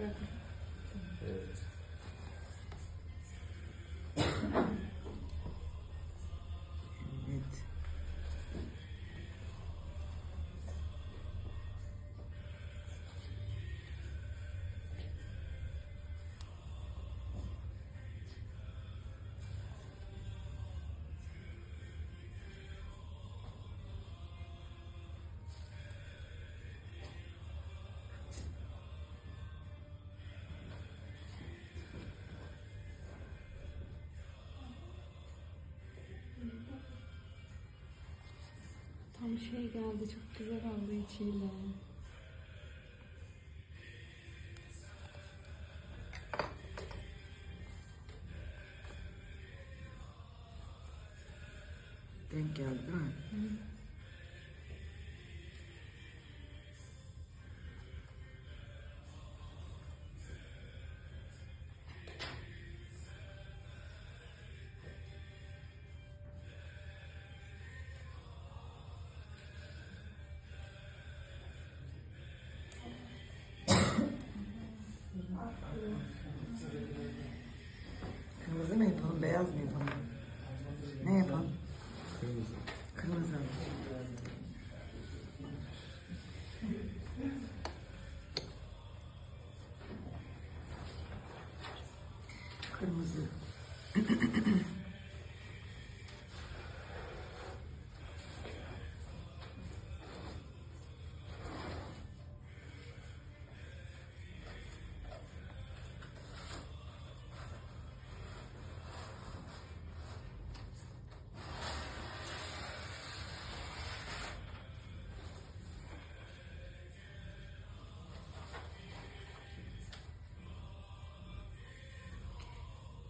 Okay. Tam şey geldi çok güzel oldu içiyle. Denk geldi değil mi? Kırmızı mı yapalım, beyaz mı yapalım? Ne yapalım? Kırmızı. Kırmızı.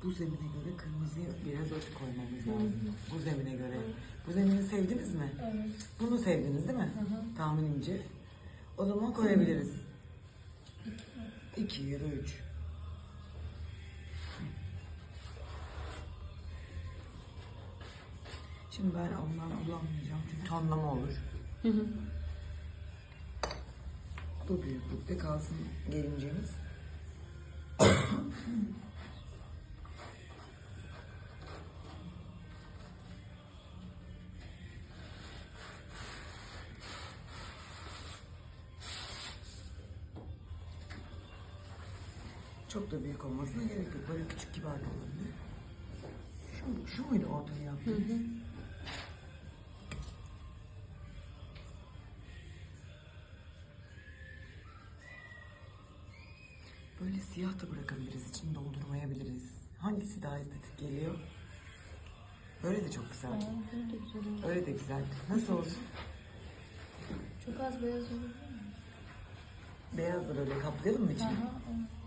Bu zemine göre kırmızıyı biraz ört koymamız lazım. Bu zemine göre. Bu zemini sevdiniz mi? Evet. Bunu sevdiniz değil mi? Hı hı. Tahminimce. O zaman koyabiliriz. İki ya da üç. Şimdi ben ondan kullanmayacağım çünkü tonlama olur. Hı hı. Bu büyüklükte kalsın gelincemiz. Çok da büyük olmasına gerek yok. Böyle küçük da olabilir. Şu, şu muydu ortaya Hı yaptığım? hı. Böyle siyah da bırakabiliriz. içini doldurmayabiliriz. Hangisi daha estetik geliyor? Böyle de çok güzel. Bu da güzel. Öyle de güzel. Nasıl olsun? Çok az beyaz olur. Beyaz da böyle kaplayalım mı içini? Aha, evet.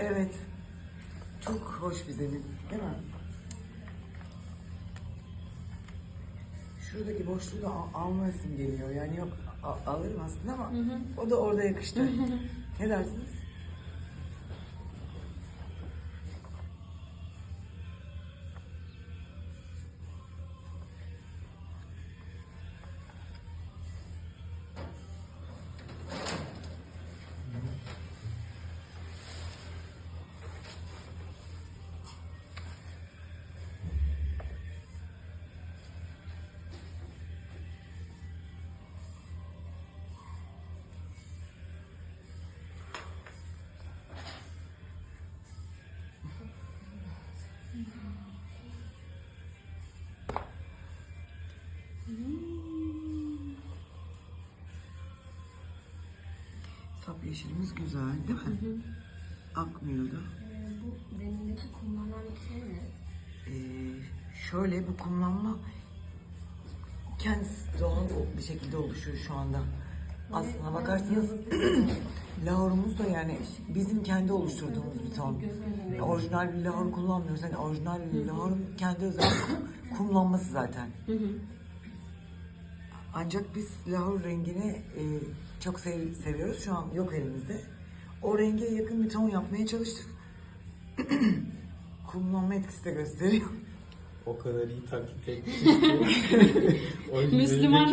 Evet. Çok hoş bir zemin. Değil mi? Şuradaki boşluğu da al- almasın geliyor. Yani yok a- alırım aslında ama o da orada yakıştı. ne dersiniz? Ahşap yeşilimiz güzel değil mi? Akmıyordu. Ee, bu zemindeki kumlanan şey ne? Ee, şöyle bu kumlanma kendisi doğal bir şekilde oluşuyor şu anda. Aslına bakarsanız lahorumuz da yani bizim kendi oluşturduğumuz bir ton. Yani orijinal bir lahor kullanmıyoruz. Yani orijinal bir lahorun kendi özel kum- kumlanması zaten. Ancak biz lahor rengini e, çok sev- seviyoruz. Şu an yok elimizde. O renge yakın bir ton yapmaya çalıştık. Kumlanma etkisi de gösteriyor. O kadar iyi taklit etmiş ki. Müslüman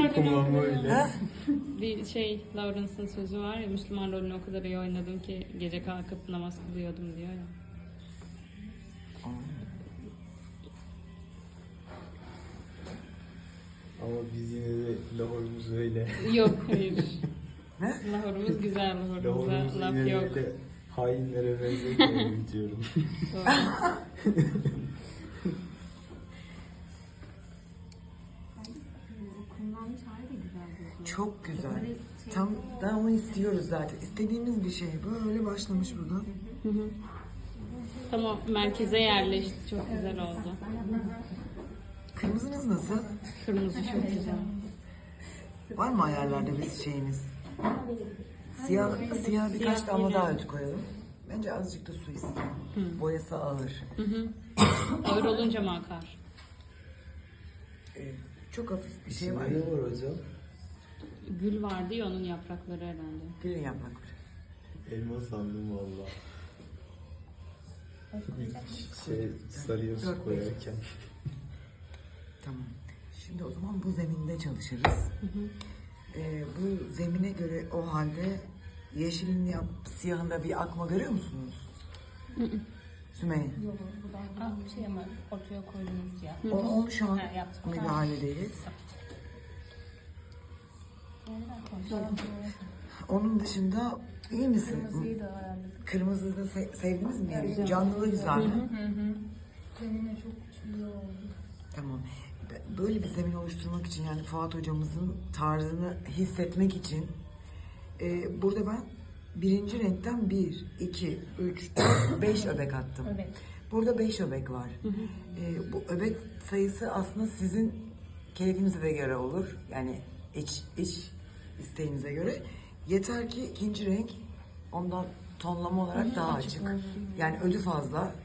rolünü. Ha? Bir şey Lawrence'ın sözü var ya Müslüman rolünü o kadar iyi oynadım ki gece kalkıp namaz kılıyordum diyor ya. Ama biz yine de lahorumuz öyle. Yok hayır. Ne? Lahorumuz güzel Lahorumuz lahorumuza laf yine yok. öyle hainlere benzemiyor diyorum. Hali de güzel. Çok güzel. Böyle şey- Tam da onu istiyoruz zaten. İstediğimiz bir şey. Böyle başlamış buradan. Tamam merkeze yerleşti çok güzel oldu. Kırmızınız nasıl? Kırmızı çok güzel. Var mı ayarlarda bir şeyiniz? Siyah, siyah birkaç Siyah damla daha ötü koyalım. Bence azıcık da su istiyor. Boyası ağır. Ağır olunca mı akar? Ee, çok hafif bir şey var. ne var hocam? Gül vardı ya onun yaprakları herhalde. Gülün yaprakları. Elma sandım valla. Şey sarıya su koyarken. Tamam. Şimdi o zaman bu zeminde çalışırız. Ee, bu zemine göre o halde yeşilin yap, siyahında bir akma görüyor musunuz? Sümeyye. Yok bu da ah, şey ama ortaya koyduğumuz ya. O, onu şu an. Yeniden konuşalım. Onun dışında iyi misin? Kırmızıyı da ayarladık. Kırmızıyı da se- sevdiniz mi? Yani canlılığı güzel mi? Zemine çok iyi oldu. Tamam. Böyle bir zemin oluşturmak için yani Fuat hocamızın tarzını hissetmek için e, burada ben birinci renkten bir, iki, üç, dört, beş öbek attım. Evet. Burada beş öbek var. E, bu öbek sayısı aslında sizin keyfinize de göre olur. Yani iç, iç isteğinize göre. Yeter ki ikinci renk ondan tonlama olarak daha açık. Yani ölü fazla.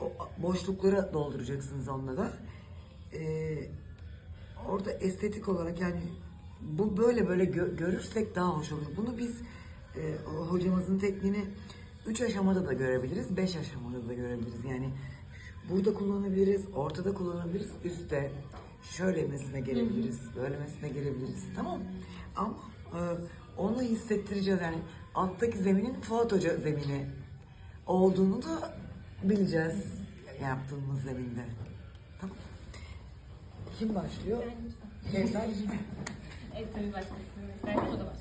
O boşlukları dolduracaksınız onunla da. Ee, orada estetik olarak yani bu böyle böyle gö- görürsek daha hoş olur. Bunu biz e, hocamızın tekniğini üç aşamada da görebiliriz, beş aşamada da görebiliriz. Yani burada kullanabiliriz, ortada kullanabiliriz, üstte şöylemesine gelebiliriz, böylemesine gelebiliriz. Tamam? Ama e, onu hissettireceğiz yani alttaki zeminin Fuat Hoca zemini olduğunu da bileceğiz yaptığımız zeminde. Tamam. Kim başlıyor? Kevser. Evet tabii başkasını.